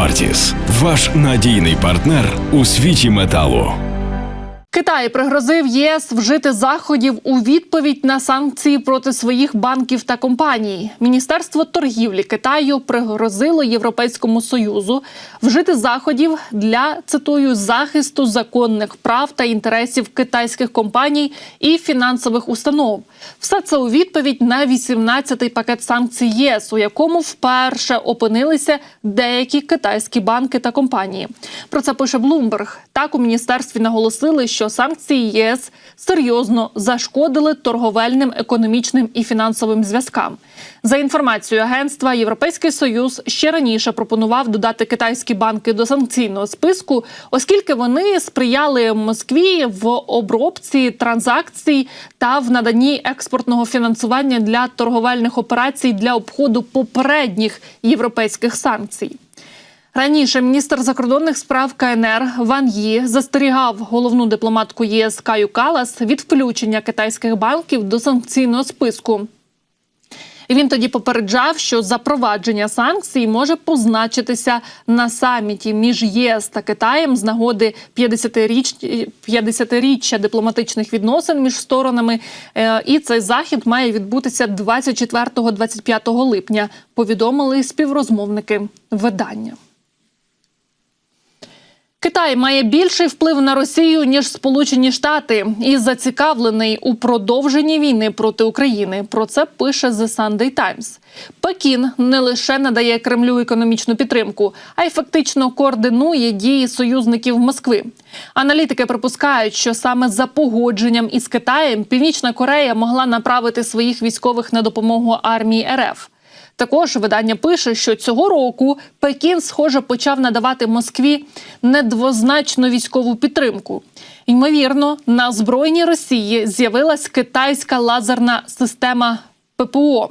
Вартіс ваш надійний партнер у світі металу. Китай пригрозив ЄС вжити заходів у відповідь на санкції проти своїх банків та компаній. Міністерство торгівлі Китаю пригрозило Європейському союзу вжити заходів для цитую захисту законних прав та інтересів китайських компаній і фінансових установ. Все це у відповідь на 18-й пакет санкцій ЄС, у якому вперше опинилися деякі китайські банки та компанії. Про це пише Bloomberg. Так у міністерстві наголосили, що санкції ЄС серйозно зашкодили торговельним, економічним і фінансовим зв'язкам. За інформацією агентства, Європейський союз ще раніше пропонував додати китайські банки до санкційного списку, оскільки вони сприяли Москві в обробці транзакцій та в наданні експортного фінансування для торговельних операцій для обходу попередніх європейських санкцій. Раніше міністр закордонних справ КНР Ван Ї застерігав головну дипломатку ЄС Каю Калас від включення китайських банків до санкційного списку. Він тоді попереджав, що запровадження санкцій може позначитися на саміті між єС та Китаєм з нагоди 50-річ- 50-річчя дипломатичних відносин між сторонами. Е, І цей захід має відбутися 24-25 липня. Повідомили співрозмовники видання. Китай має більший вплив на Росію ніж Сполучені Штати і зацікавлений у продовженні війни проти України. Про це пише The Sunday Times. Пекін не лише надає Кремлю економічну підтримку, а й фактично координує дії союзників Москви. Аналітики припускають, що саме за погодженням із Китаєм Північна Корея могла направити своїх військових на допомогу армії РФ. Також видання пише, що цього року Пекін, схоже, почав надавати Москві недвозначну військову підтримку. Ймовірно, на збройній Росії з'явилась китайська лазерна система. ППО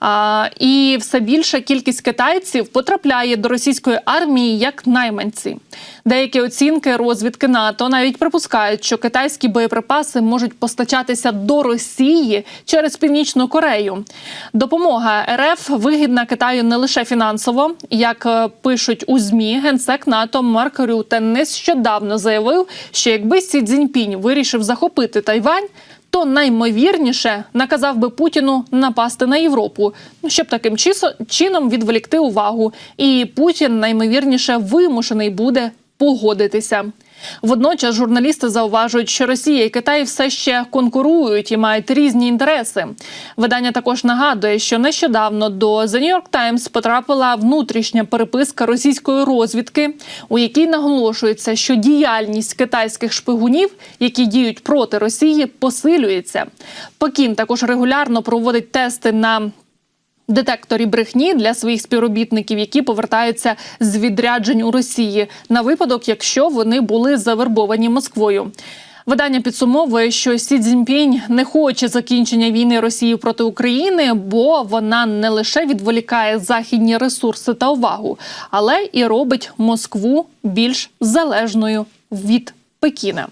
а, і все більша кількість китайців потрапляє до російської армії як найманці. Деякі оцінки розвідки НАТО навіть припускають, що китайські боєприпаси можуть постачатися до Росії через Північну Корею. Допомога РФ вигідна Китаю не лише фінансово, як е, пишуть у змі генсек НАТО Марк Рюте нещодавно заявив, що якби Сі Цзіньпінь вирішив захопити Тайвань. То наймовірніше наказав би Путіну напасти на Європу, ну, щоб таким чином відволікти увагу. І Путін наймовірніше вимушений буде погодитися. Водночас журналісти зауважують, що Росія і Китай все ще конкурують і мають різні інтереси. Видання також нагадує, що нещодавно до The New York Times потрапила внутрішня переписка російської розвідки, у якій наголошується, що діяльність китайських шпигунів, які діють проти Росії, посилюється. Пекін також регулярно проводить тести на детекторі брехні для своїх співробітників, які повертаються з відряджень у Росії на випадок, якщо вони були завербовані Москвою. Видання підсумовує, що Сі Цзіньпінь не хоче закінчення війни Росії проти України, бо вона не лише відволікає західні ресурси та увагу, але і робить Москву більш залежною від Пекіна.